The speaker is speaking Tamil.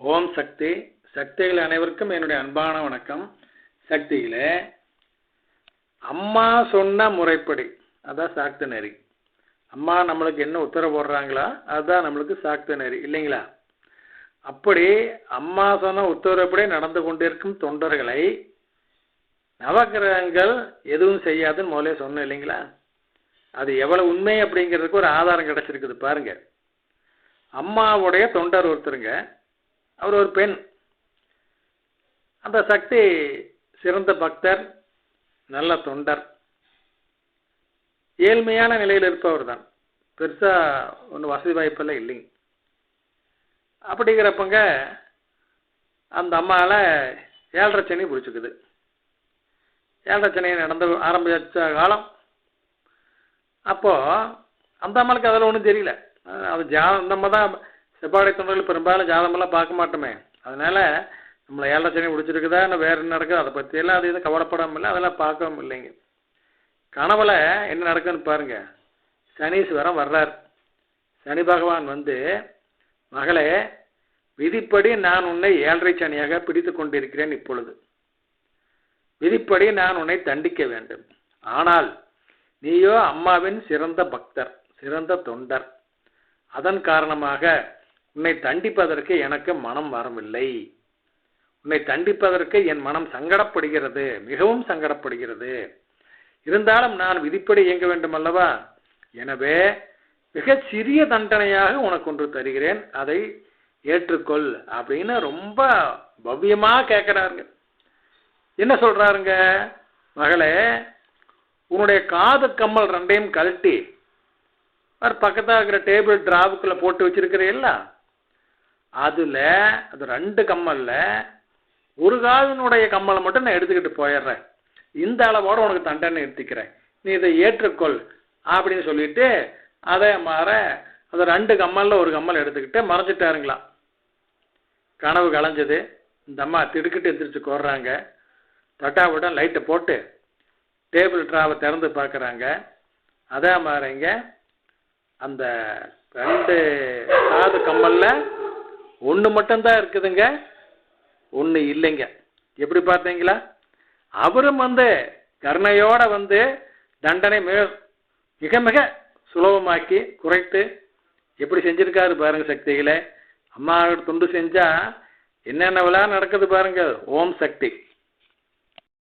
ஓம் சக்தி. சக்திகள் அனைவருக்கும் என்னுடைய அன்பான வணக்கம். சக்திகள அம்மா சொன்ன முறைப்படி அதான் சாக்த நெறி அம்மா நம்மளுக்கு என்ன உத்தரவு போடுறாங்களா? அதுதான் நம்மளுக்கு சாக்த நெறி இல்லைங்களா? அப்படி அம்மா சொன்ன உத்தரவுப்படி நடந்து கொண்டிருக்கும் தொண்டர்களை நவகிரகங்கள் எதுவும் செய்யாதுன்னு முதல்ல சொன்னோம் இல்லைங்களா? அது எவ்வளவு உண்மை அப்படிங்கிறதுக்கு ஒரு ஆதாரம் கிடைச்சிருக்குது பாருங்க. அம்மாவுடைய தொண்டர் ஒருத்தருங்க அவர் ஒரு பெண். அந்த சக்தி சிறந்த பக்தர் நல்ல தொண்டர். ஏழ்மையான நிலையில் இருப்பவர் தான் பெருசாக ஒன்றும் வசதி வாய்ப்பெல்லாம் இல்லைங்க அப்படிங்கிறப்பங்க அந்த அம்மாவில் ஏழரை சனி பிடிச்சிக்குது. ஏழரை சனி நடந்து ஆரம்பிச்ச காலம். அப்போது அந்த அம்மாளுக்கு அதில் ஒன்றும் தெரியல. அது ஜா நம்ம தான் செப்பாடை தொண்டர்கள் பெரும்பாலும் ஜாதமெல்லாம் பார்க்க மாட்டோமே. அதனால நம்மளை ஏழரை சனி பிடிச்சிருக்குதா இல்லை வேறு என்ன நடக்குது அதை பற்றியெல்லாம் அது எதுவும் கவலைப்படாமல் இல்லை அதெல்லாம் பார்க்கவும் இல்லைங்க. கனவுல என்ன நடக்குன்னு பாருங்க. சனீஸ்வரம் வர்றார். சனி பகவான் வந்து மகளே விதிப்படி நான் உன்னை ஏழரை சனியாக பிடித்து கொண்டிருக்கிறேன் இப்பொழுது. விதிப்படி நான் உன்னை தண்டிக்க வேண்டும். ஆனால் நீயோ அம்மாவின் சிறந்த பக்தர் சிறந்த தொண்டர். அதன் காரணமாக உன்னை தண்டிப்பதற்கு எனக்கு மனம் வரவில்லை. உன்னை தண்டிப்பதற்கு என் மனம் சங்கடப்படுகிறது மிகவும் சங்கடப்படுகிறது. இருந்தாலும் நான் விதிப்படி இயங்க வேண்டும் அல்லவா? எனவே மிகச் சிறிய தண்டனையாக உனக்கு ஒன்று தருகிறேன். அதை ஏற்றுக்கொள் அப்படின்னு ரொம்ப பவ்யமா கேட்கிறாருங்க. என்ன சொல்றாருங்க? மகளே உன்னுடைய காது கம்மல் ரெண்டையும் கழட்டி அது பக்கத்தில் இருக்கிற டேபிள் டிராவுக்குள்ள போட்டு வச்சிருக்கிறீல்ல அதுல அது ரெண்டு கம்மல்ல ஒரு காதினுடைய கம்மலை மட்டும் நான் எடுத்துக்கிட்டு போயிடுறேன். இந்த அளவோட உனக்கு தண்டனை எடுத்துக்கிறேன் நீ இதை ஏற்றுக்கொள் அப்படின்னு சொல்லிட்டு அதே மாற அந்த ரெண்டு கம்மல்ல ஒரு கம்மல் எடுத்துக்கிட்டு மறைஞ்சிட்டாருங்களாம் கனவு களைஞ்சது இந்த அம்மா திடுக்கிட்டு எந்திரிச்சு கோர்றாங்க. தட்டாவிடம் லைட்டை போட்டு டேபிள் ட்ராவை திறந்து பார்க்குறாங்க. அதே மாதிரிங்க அந்த ரெண்டு காது கம்மலில் ஒன்று மட்டும்தான் இருக்குதுங்க. ஒன்று இல்லைங்க. எப்படி பார்த்தீங்களா? அவரும் வந்து கருணையோட வந்து தண்டனை மிக மிக மிக சுலபமாக்கி குறைத்து எப்படி செஞ்சிருக்காரு பாருங்க சக்திகளை. அம்மாவோட துண்டு செஞ்சா என்னென்ன விழா நடக்குது பாருங்க. ஓம் சக்தி.